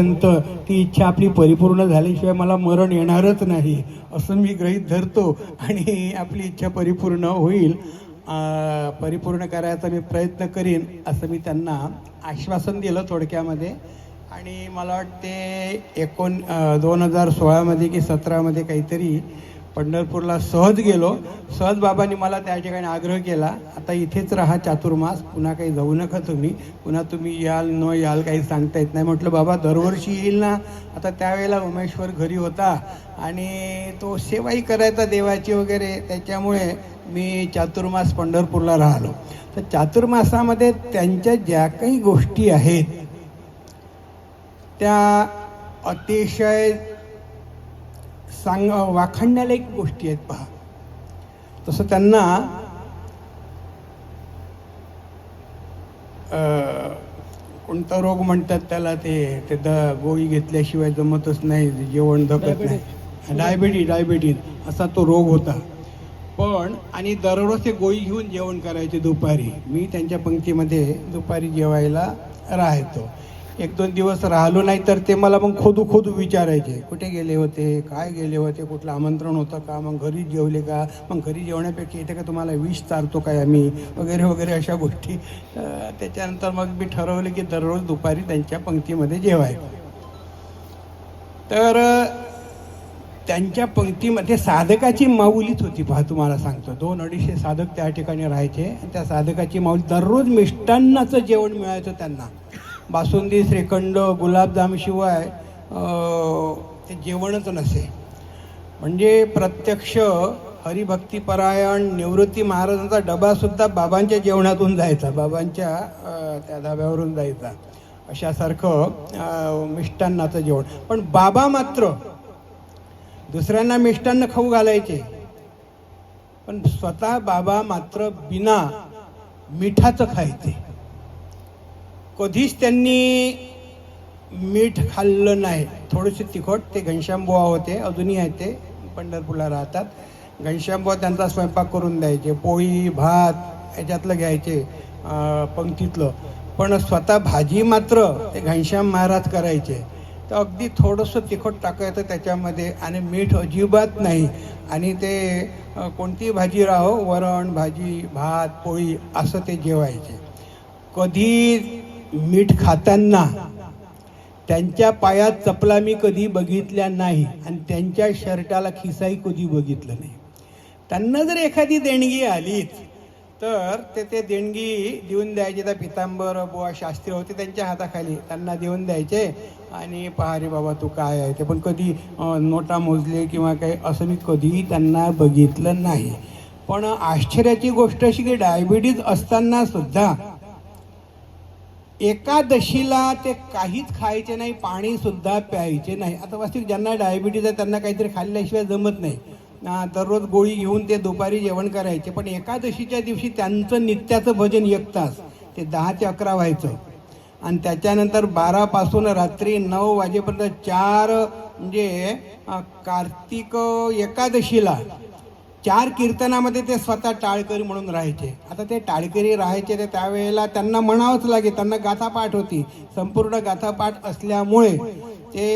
पर्यंत ती इच्छा आपली परिपूर्ण झाल्याशिवाय मला मरण येणारच नाही असं मी गृहीत धरतो. आणि आपली इच्छा परिपूर्ण होईल परिपूर्ण करायचा मी प्रयत्न करीन असं मी त्यांना आश्वासन दिलं थोडक्यामध्ये. आणि मला वाटते एकोण दोन हजार सोळामध्ये की सतरामध्ये काहीतरी पंढरपूरला सहज गेलो. सहज बाबांनी मला त्या ठिकाणी आग्रह केला आता इथेच राहा चातुर्मास पुन्हा काही जाऊ नका तुम्ही. पुन्हा तुम्ही याल न याल काही सांगता येत नाही. म्हटलं बाबा दरवर्षी येईल ना. आता त्यावेळेला उमेश्वर घरी होता आणि तो सेवाही करायचा देवाची वगैरे. त्याच्यामुळे मी चातुर्मास पंढरपूरला राहिलो. तर चातुर्मासामध्ये त्यांच्या ज्या काही गोष्टी आहेत त्या अतिशय सांग वाखाणण्यालायक गोष्टी आहेत पहा. तसं त्यांना कोणता रोग म्हणतात त्याला ते ते द गोळी घेतल्याशिवाय जमतच नाही जेवण धकत नाही. डायबिटीज डायबिटीज असा तो रोग होता. पण आणि दररोज ते गोळी घेऊन जेवण करायचे दुपारी. मी त्यांच्या पंक्तीमध्ये दुपारी जेवायला राहायचो एक दोन दिवस राहिलो नाही तर ते मला मग खोदू खोदू विचारायचे कुठे गेले होते काय गेले होते कुठलं आमंत्रण होतं का मग घरी जेवले का मग घरी जेवण्यापेक्षा इथे का तुम्हाला विष चारतो काय आम्ही वगैरे वगैरे अशा गोष्टी. त्याच्यानंतर मग मी ठरवलं की दररोज दुपारी त्यांच्या पंक्तीमध्ये जेवाय तर त्यांच्या पंक्तीमध्ये साधकाची माऊलीच होती पहा तुम्हाला सांगतो. दोन अडीचशे साधक त्या ठिकाणी राहायचे. आणि त्या साधकाची माऊली दररोज मिष्टान्नाचं जेवण मिळायचं त्यांना. बासुंदी श्रीखंड गुलाबजामशिवाय ते जेवणच नसे. म्हणजे प्रत्यक्ष हरिभक्तीपरायण निवृत्ती महाराजांचा डबासुद्धा बाबांच्या जेवणातून जायचा बाबांच्या त्या धाब्यावरून जायचा. अशासारखं मिष्टान्नाचं जेवण. पण बाबा मात्र दुसऱ्यांना मिष्टान्न खाऊ घालायचे. पण स्वतः बाबा मात्र बिना मिठाचं खायचे. कधीच त्यांनी मीठ खाल्लं नाही. थोडेसे तिखट ते घनश्यामबुवा होते अजूनही आहेत ते पंढरपूरला राहतात. घनश्यामबुवा त्यांचा स्वयंपाक करून द्यायचे पोळी भात याच्यातलं घ्यायचे पंक्तीतलं. पण स्वतः भाजी मात्र ते घनश्याम महाराज करायचे. तर अगदी थोडंसं तिखट टाकायचं त्याच्यामध्ये आणि मीठ अजिबात नाही. आणि ते कोणतीही भाजी राहो वरण भाजी भात पोळी असं ते जेवायचे. कधी मीठ खाताना त्यांच्या पायात चपला मी कधी बघितल्या नाही आणि त्यांच्या शर्टाला खिसाही कधी बघितलं नाही. त्यांना जर एखादी देणगी आलीच तर ते ते देणगी देऊन द्यायचे. त्या पितांबर बुवा शास्त्री होते त्यांच्या हाताखाली. त्यांना देऊन द्यायचे आणि पहारे बाबा तू काय आहे ते. पण कधी नोटा मोजले किंवा काही असं मी कधीही त्यांना बघितलं नाही. पण आश्चर्याची गोष्ट अशी की डायबिटीज असताना सुद्धा एकादशीला ते काहीच खायचे नाही पाणी सुद्धा प्यायचे नाही. आता वास्तविक ज्यांना डायबिटीज आहे त्यांना काहीतरी खाल्ल्याशिवाय जमत नाही. दररोज गोळी घेऊन ते दुपारी जेवण करायचे पण एकादशीच्या दिवशी त्यांचं नित्याचं भजन एक तास ते दहा ते अकरा व्हायचं. आणि त्याच्यानंतर बारापासून रात्री नऊ वाजेपर्यंत चार म्हणजे कार्तिक एकादशीला चार कीर्तनामध्ये ते स्वतः टाळकरी म्हणून राहायचे. आता ते टाळकरी राहायचे ते त्यावेळेला त्यांना म्हणावंच लागे त्यांना गाथापाठ होती. संपूर्ण गाथापाठ असल्यामुळे ते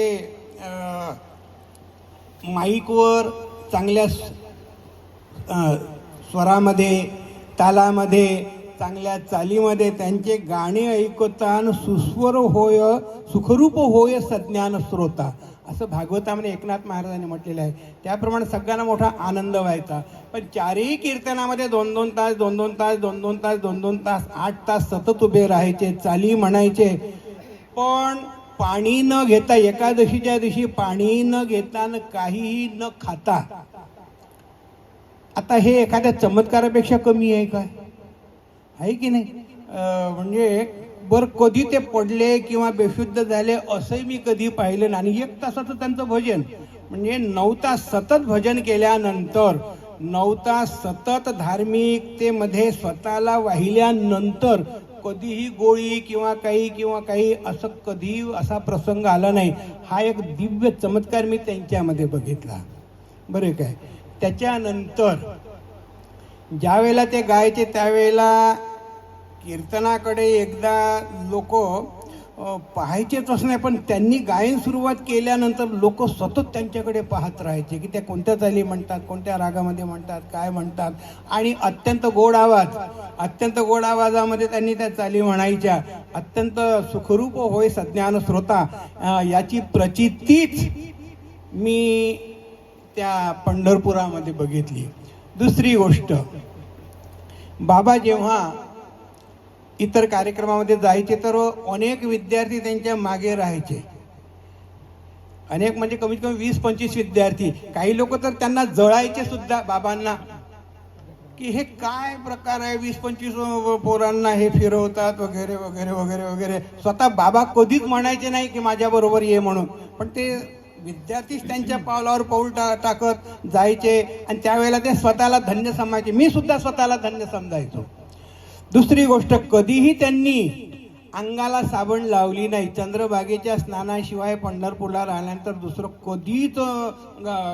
माईकवर चांगल्या स्वरामध्ये तालामध्ये चांगल्या चालीमध्ये त्यांचे गाणे ऐकतान सुस्वर होय सुखरूप होय सज्ञान श्रोता असं भागवतामध्ये एकनाथ महाराजांनी म्हटलेलं आहे. त्याप्रमाणे सगळ्यांना मोठा आनंद व्हायचा. पण चारही कीर्तनामध्ये दोन दोन तास दोन दोन तास दोन दोन तास दोन दोन तास आठ तास सतत उभे राहायचे चाली म्हणायचे. पण पाणी न घेता एकादशीच्या दिवशी पाणी न घेता न काहीही न खाता. आता हे एखाद्या चमत्कारापेक्षा कमी आहे काय? आहे की नाही? म्हणजे बरं कधी ते पडले किंवा बेशुद्ध झाले असंही मी कधी पाहिलं नाही. आणि एक तासाचं त्यांचं भजन म्हणजे नऊ तास सतत भजन केल्यानंतर नऊ तास सतत धार्मिकतेमध्ये स्वतःला वाहिल्यानंतर कधीही गोळी किंवा काही किंवा काही असं कधी असा प्रसंग आला नाही. हा एक दिव्य चमत्कार मी त्यांच्यामध्ये बघितला. बरे काय? त्याच्यानंतर ज्या वेळेला ते गायचे त्यावेळेला कीर्तनाकडे एकदा लोक पाहायचेच असं नाही पण त्यांनी गायन सुरुवात केल्यानंतर लोक सतत त्यांच्याकडे पाहत राहायचे की त्या कोणत्या चाली म्हणतात कोणत्या रागामध्ये म्हणतात काय म्हणतात. आणि अत्यंत गोड आवाज अत्यंत गोड आवाजामध्ये त्यांनी त्या चाली म्हणायच्या. अत्यंत सुखरूप होय सज्ञान श्रोता याची प्रचितीच मी त्या पंढरपुरामध्ये बघितली. दुसरी गोष्ट बाबा जेव्हा इतर कार्यक्रमामध्ये जायचे तर अनेक विद्यार्थी त्यांच्या मागे राहायचे. अनेक म्हणजे कमीत कमी वीस पंचवीस विद्यार्थी. काही लोक तर त्यांना जळायचे सुद्धा बाबांना. की हे काय प्रकार आहे? वीस पंचवीस पोरांना हे फिरवतात वगैरे वगैरे वगैरे वगैरे. स्वतः बाबा कधीच म्हणायचे नाही की माझ्याबरोबर ये म्हणून. पण ते विद्यार्थीच त्यांच्या पावलावर पाऊल टा टाकत जायचे आणि त्यावेळेला ते स्वतःला धन्य समायचे मी सुद्धा स्वतःला धन्य समजायचो. दुसरी गोष्ट कधीही त्यांनी अंगाला साबण लावली नाही चंद्रभागेच्या स्नानाशिवाय पंढरपूरला राहिल्यानंतर दुसरं कधीच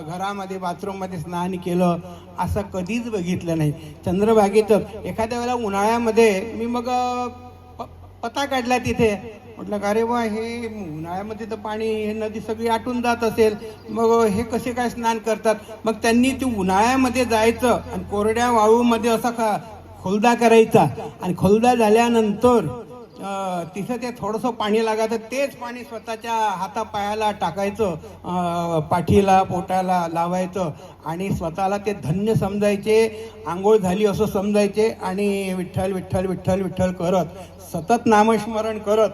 घरामध्ये बाथरूममध्ये स्नान केलं असं कधीच बघितलं नाही. चंद्रभागेचं एखाद्या वेळेला उन्हाळ्यामध्ये मी मग प- पता काढला तिथे. म्हटलं का अरे वा हे उन्हाळ्यामध्ये तर पाणी हे नदी सगळी आटून जात असेल. मग हे कसे काय स्नान करतात? मग त्यांनी ते उन्हाळ्यामध्ये जायचं आणि कोरड्या वाळूमध्ये असा का खोलदा करायचा. आणि खोलदा झाल्यानंतर तिथं ते थोडंसं पाणी लागायचं. तेच पाणी स्वतःच्या हातापायाला टाकायचं पाठीला पोटाला लावायचं. आणि स्वतःला ते धन्य समजायचे आंघोळ झाली असं समजायचे आणि विठ्ठल विठ्ठल विठ्ठल विठ्ठल करत सतत नामस्मरण करत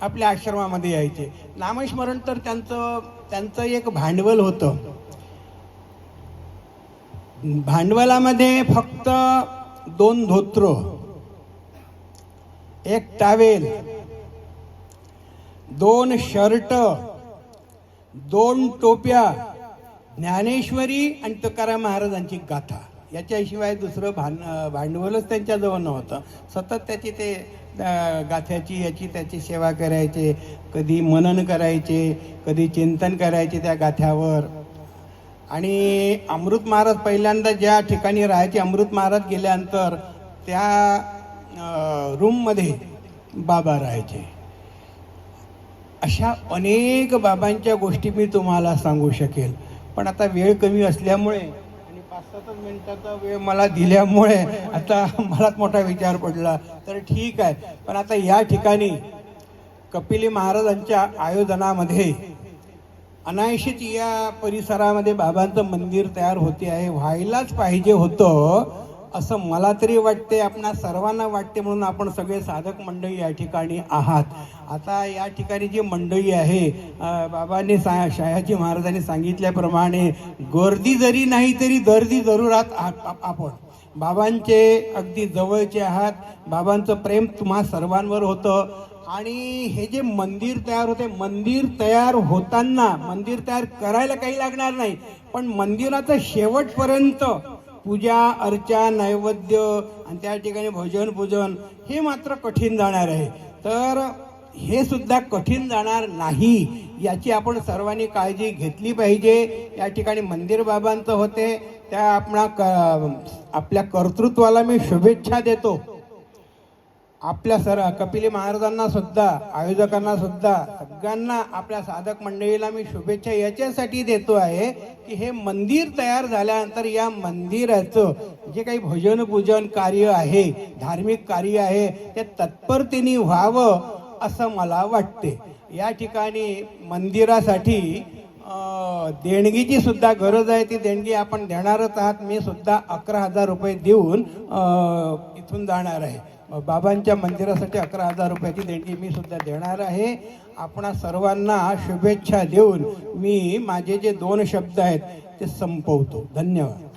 आपल्या आश्रमामध्ये यायचे. नामस्मरण तर त्यांचं त्यांचं एक भांडवल होतं. भांडवलामध्ये फक्त दोन धोत्र. एक टावेल दोन शर्ट दोन टोप्या ज्ञानेश्वरी आणि तुकाराम महाराजांची गाथा. याच्याशिवाय दुसरं भान भांडवलच त्यांच्याजवळ नव्हतं. सतत त्याची ते गाथ्याची याची त्याची सेवा करायचे कधी मनन करायचे कधी चिंतन करायचे त्या गाथ्यावर. आणि अमृत महाराज पहिल्यांदा ज्या ठिकाणी राहायचे अमृत महाराज गेल्यानंतर त्या रूममध्ये बाबा राहायचे. अशा अनेक बाबांच्या गोष्टी मी तुम्हाला सांगू शकेल. पण आता वेळ कमी असल्यामुळे सतत मिनिटाचा वेळ मला दिल्यामुळे आता मलाच मोठा विचार पडला. तर ठीक आहे. पण आता या ठिकाणी कपिली महाराजांच्या आयोजनामध्ये अनायशित या परिसरामध्ये बाबांचं मंदिर तयार होते आहे. व्हायलाच पाहिजे होतं. असं मला तरी वाटते आपणा सर्वांना वाटते म्हणून आपण सगळे साधक मंडळी या ठिकाणी आहात. आता या ठिकाणी जी मंडळी आहे बाबांनी सा शहाजी महाराजांनी सांगितल्याप्रमाणे गर्दी जरी नाही तरी गर्दी जरूर आहात आपण. बाबांचे अगदी जवळचे आहात. बाबांचं प्रेम तुम्हा सर्वांवर होतं. आणि हे जे मंदिर तयार होते मंदिर तयार होताना मंदिर तयार करायला काही लागणार नाही. पण मंदिराचं शेवटपर्यंत पूजा अर्चा नैवेद्य आणि त्या ठिकाणी भजन पूजन हे मात्र कठीण जाणार आहे. तर हे सुद्धा कठीण जाणार नाही याची आपण सर्वांनी काळजी घेतली पाहिजे. या ठिकाणी मंदिर बाबांचं होते. त्या आपणा क आपल्या कर्तृत्वाला मी शुभेच्छा देतो. आपल्या सर कपिली महाराजांना सुद्धा आयोजकांना सुद्धा सगळ्यांना आपल्या साधक मंडळीला मी शुभेच्छा याच्यासाठी देतो आहे की हे मंदिर तयार झाल्यानंतर या मंदिराचं जे काही भजन पूजन कार्य आहे धार्मिक कार्य आहे ते तत्परतेने व्हावं असं मला वाटते. या ठिकाणी मंदिरासाठी देणगीची सुद्धा गरज आहे ती देणगी आपण देणारच आहात. मी सुद्धा अकरा हजार रुपये देऊन इथून जाणार आहे. बाबांच्या मंदिरासाठी अकरा हजार रुपयाची देणगी मी सुद्धा देणार आहे. आपणा सर्वांना शुभेच्छा देऊन मी माझे जे दोन शब्द आहेत ते संपवतो. धन्यवाद.